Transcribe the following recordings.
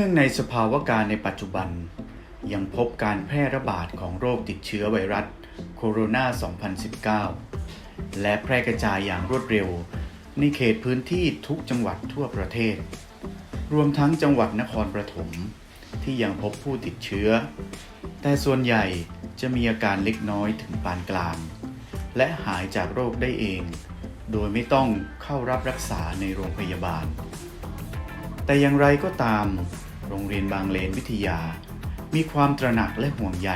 นื่องในสภาวะการในปัจจุบัน ยังพบการแพร่ระบาดของโรคติดเชื้อไวรัสโคโรนา 2019 และแพร่กระจายอย่างรวดเร็ว ในเขตพื้นที่ทุกจังหวัดทั่วประเทศ รวมทั้งจังหวัดนครปฐมที่ยังพบผู้ติดเชื้อ แต่ส่วนใหญ่จะมีอาการเล็กน้อยถึงปานกลาง และหายจากโรคได้เอง โดยไม่ต้องเข้ารับรักษาในโรงพยาบาล แต่อย่างไรก็ตาม โรงเรียนบางเลนวิทยา มีความตระหนักและห่วงใย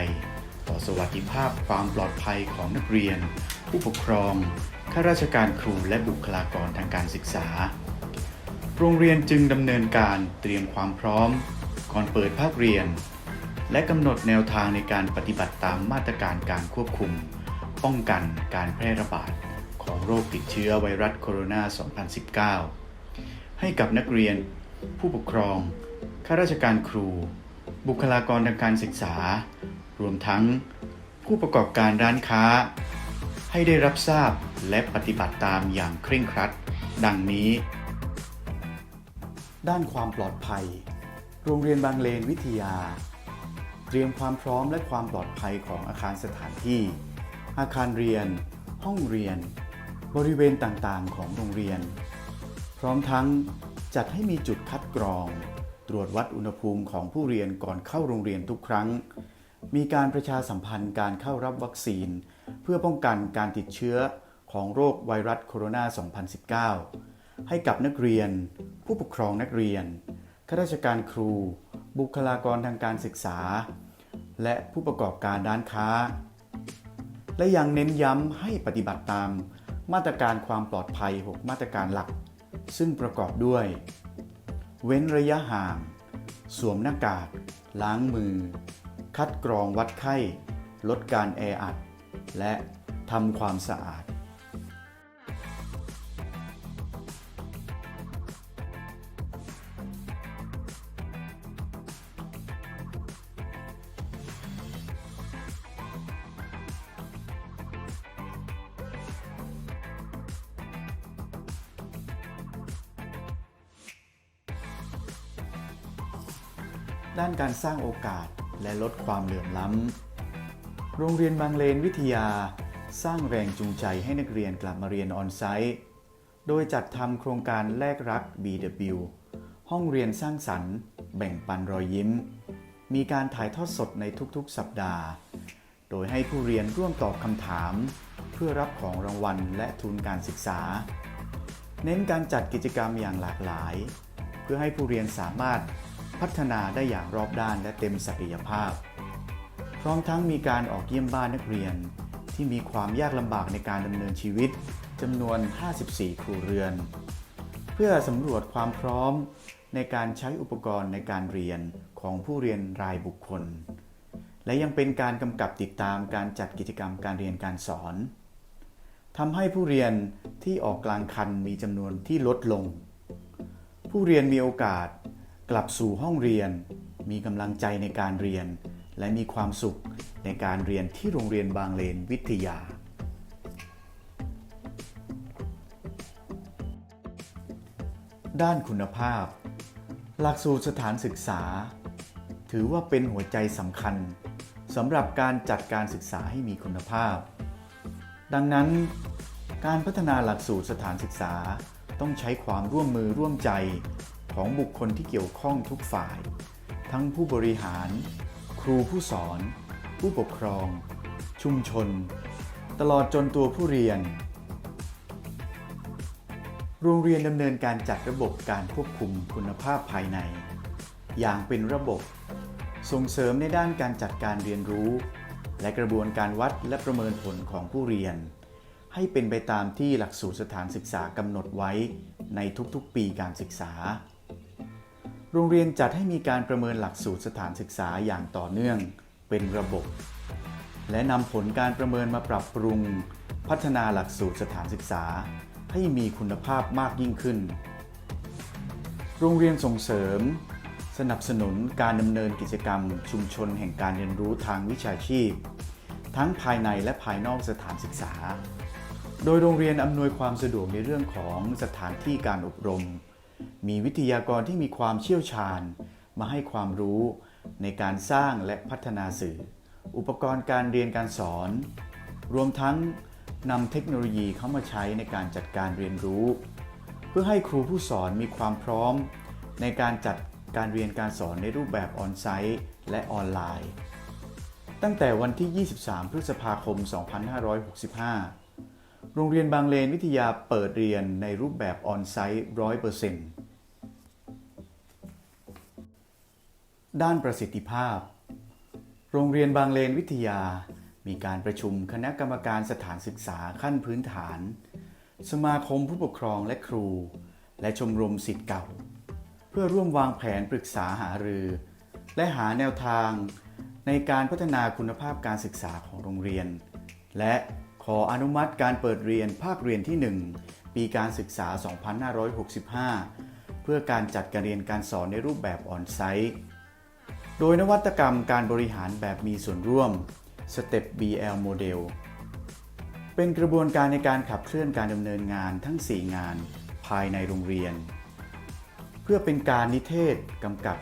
ต่อสวัสดิภาพความปลอดภัยของนักเรียน ผู้ปกครองข้าราชการครูและบุคลากรทางการศึกษา โรงเรียนจึงดำเนินการเตรียมความพร้อม ก่อนเปิดภาคเรียน และกำหนดแนวทางในการปฏิบัติตามมาตรการการควบคุม ป้องกันการแพร่ระบาดของโรคติดเชื้อไวรัสโคโรนา 2019 ให้กับนักเรียน ผู้ปกครอง ข้าราชการครู บุคลากรทางการศึกษา รวมทั้งผู้ประกอบการร้านค้า ให้ได้รับทราบและปฏิบัติตามอย่างเคร่งครัด ดังนี้ ด้านความปลอดภัย โรงเรียนบางเลนวิทยา เตรียมความพร้อมและความปลอดภัยของอาคารสถานที่ อาคารเรียน ห้องเรียน บริเวณต่างๆ ของโรงเรียน พร้อมทั้งจัดให้มีจุดคัดกรอง ตรวจวัดอุณหภูมิของผู้เรียนก่อนเข้าโรงเรียนทุกครั้ง มีการประชาสัมพันธ์การเข้ารับวัคซีน เพื่อป้องกันการติดเชื้อของโรคไวรัสโคโรนา 2019 ให้กับนักเรียน ผู้ปกครองนักเรียน ข้าราชการครู บุคลากรทางการศึกษา และผู้ประกอบการร้านค้า และยังเน้นย้ำให้ปฏิบัติตามมาตรการความปลอดภัย 6 มาตรการหลัก ซึ่งประกอบด้วย เว้นระยะห่าง สวมหน้ากาก ล้างมือ คัดกรองวัดไข้ ลดการแออัด และทำความสะอาด ด้านการสร้างโอกาสและลดความเหลื่อมล้ำ โรงเรียนบางเลนวิทยา สร้างแรงจูงใจให้นักเรียนกลับมาเรียนออนไซต์ โดยจัดทำโครงการแลกรัก BW ห้องเรียนสร้างสรรค์ แบ่งปันรอยยิ้ม มีการถ่ายทอดสดในทุกๆ สัปดาห์ โดยให้ผู้เรียนร่วมตอบคำถาม เพื่อรับของรางวัลและทุนการศึกษา เน้นการจัดกิจกรรมอย่างหลากหลาย เพื่อให้ผู้เรียนสามารถ พัฒนาได้อย่างรอบด้านและเต็มศักยภาพ พร้อมทั้งมีการออกเยี่ยมบ้านนักเรียน ที่มีความยากลำบากในการดำเนินชีวิตจำนวน 54 ครัวเรือน เพื่อสำรวจความพร้อมในการใช้อุปกรณ์ในการเรียนของผู้เรียนรายบุคคล และยังเป็นการกำกับติดตามการจัดกิจกรรมการเรียนการสอนทำให้ผู้เรียนที่ออกกลางคันมีจำนวนที่ลดลง ผู้เรียนมีโอกาส กลับสู่ห้องเรียน มีกำลังใจในการเรียน และมีความสุขในการเรียนที่โรงเรียนบางเลนวิทยา ด้านคุณภาพ หลักสูตรสถานศึกษา ถือว่าเป็นหัวใจสำคัญสำหรับการจัดการศึกษาให้มีคุณภาพ ดังนั้น การพัฒนาหลักสูตรสถานศึกษาต้องใช้ความร่วมมือร่วมใจ ของบุคคลที่เกี่ยวข้องทุกฝ่าย ทั้งผู้บริหาร ครูผู้สอน ผู้ปกครอง ชุมชน ตลอดจนตัวผู้เรียน โรงเรียนดำเนินการจัดระบบการควบคุมคุณภาพภายใน อย่างเป็นระบบ ส่งเสริมในด้านการจัดการเรียนรู้ และกระบวนการวัดและประเมินผลของผู้เรียน ให้เป็นไปตามที่หลักสูตรสถานศึกษากำหนดไว้ในทุกๆ ปีการศึกษา โรงเรียนจัดให้มีการประเมินหลักสูตรสถานศึกษาอย่างต่อเนื่องเป็นระบบ และนำผลการประเมินมาปรับปรุง พัฒนาหลักสูตรสถานศึกษา ให้มีคุณภาพมากยิ่งขึ้น โรงเรียนส่งเสริม สนับสนุนการดำเนินกิจกรรม ชุมชนแห่งการเรียนรู้ทางวิชาชีพ ทั้งภายในและภายนอกสถานศึกษา โดยโรงเรียนอำนวยความสะดวกในเรื่องของสถานที่การอบรม มีวิทยากรที่มีความเชี่ยวชาญ มาให้ความรู้ในการสร้างและพัฒนาสื่อ อุปกรณ์การเรียนการสอน รวมทั้งนำเทคโนโลยีเข้ามาใช้ในการจัดการเรียนรู้ เพื่อให้ครูผู้สอนมีความพร้อม ในการจัดการเรียนการสอนในรูปแบบออนไซต์และออนไลน์ ตั้งแต่วันที่ 23 พฤษภาคม 2565 โรงเรียนบางเลนวิทยาเปิดเรียนในรูปแบบออนไซต์100%ด้านประสิทธิภาพ โรงเรียนบางเลนวิทยา มีการประชุมคณะกรรมการสถานศึกษาขั้นพื้นฐาน สมาคมผู้ปกครองและครู และชมรมสิทธิ์เก่า เพื่อร่วมวางแผนปรึกษาหารือ และหาแนวทางในการพัฒนาคุณภาพการศึกษาของโรงเรียน และ ขออนุมัติการเปิดเรียนภาคเรียนที่ 1 ปีการศึกษา 2565 เพื่อการจัดการเรียนการสอนในรูปแบบออนไซต์ โดยนวัตกรรมการบริหารแบบมีส่วนร่วม Step BL Model เป็นกระบวนการในการขับเคลื่อนการดำเนินงานทั้ง 4 งานภายในโรงเรียน เพื่อเป็นการนิเทศกำกับ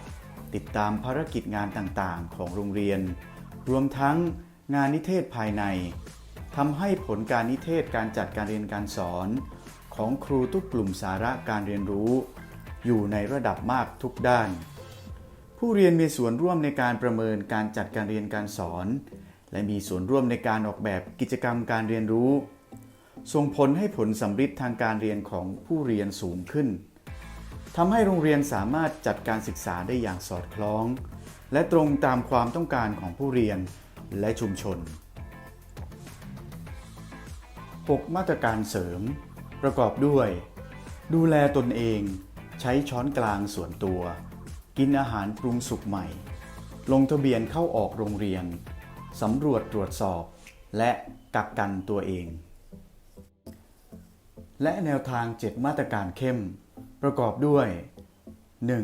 ติดตามภารกิจงานต่างๆ ของโรงเรียน รวมทั้งงานนิเทศภายใน ทำให้ผลการนิเทศการจัดการเรียนการสอน ของครูทุกกลุ่มสาระการเรียนรู้ อยู่ในระดับมากทุกด้าน ผู้เรียนมีส่วนร่วมในการประเมินการจัดการเรียนการสอน และมีส่วนร่วมในการออกแบบกิจกรรมการเรียนรู้ส่งผลให้ผลสำฤทธิ์ทางการเรียนของผู้เรียนสูงขึ้นทำให้โรงเรียนสามารถจัดการศึกษาได้อย่างสอดคล้อง และตรงตามความต้องการของผู้เรียนและชุมชน 6 มาตรการเสริม ประกอบด้วย ดูแลตนเอง ใช้ช้อนกลางส่วนตัว กินอาหารปรุงสุกใหม่ ลงทะเบียนเข้าออกโรงเรียน สำรวจตรวจสอบ และกักกันตัวเอง และแนวทาง 7 มาตรการเข้ม ประกอบด้วย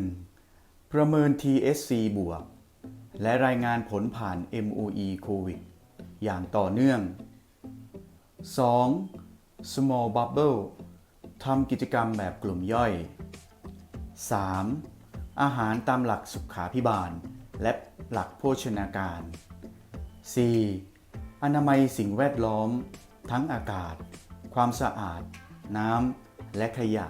1. ประเมิน TSC บวก และรายงานผลผ่าน MOE โควิดอย่างต่อเนื่อง 2. small bubble ทำกิจกรรมแบบกลุ่มย่อย 3. อาหารตามหลักสุขาพิบาล และหลักโภชนาการ 4. อนามัยสิ่งแวดล้อม ทั้งอากาศ ความสะอาด น้ำ และขยะ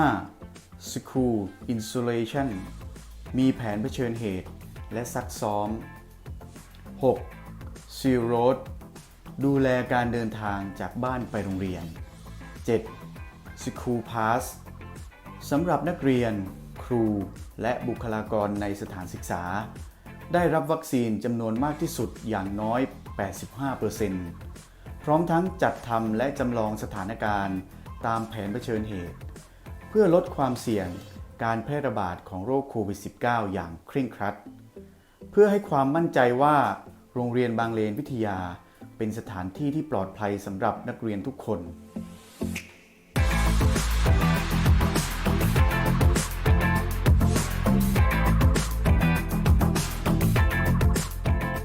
5. School Insulation มีแผนเผชิญเหตุและซักซ้อม 6. Seal Road ดูแลการเดินทางจากบ้านไปโรงเรียน 7. School Pass สำหรับนักเรียน ครู และบุคลากรในสถานศึกษา ได้รับวัคซีนจำนวนมากที่สุดอย่างน้อย 85%พร้อมทั้งจัดทำและจำลองสถานการณ์ตามแผนเผชิญเหตุ เพื่อลดความเสี่ยงการแพร่ระบาดของโรคโควิด -19 อย่างเคร่งครัด เพื่อให้ความมั่นใจว่า โรงเรียนบางเลนวิทยา เป็นสถานที่ที่ปลอดภัยสำหรับนักเรียนทุกคน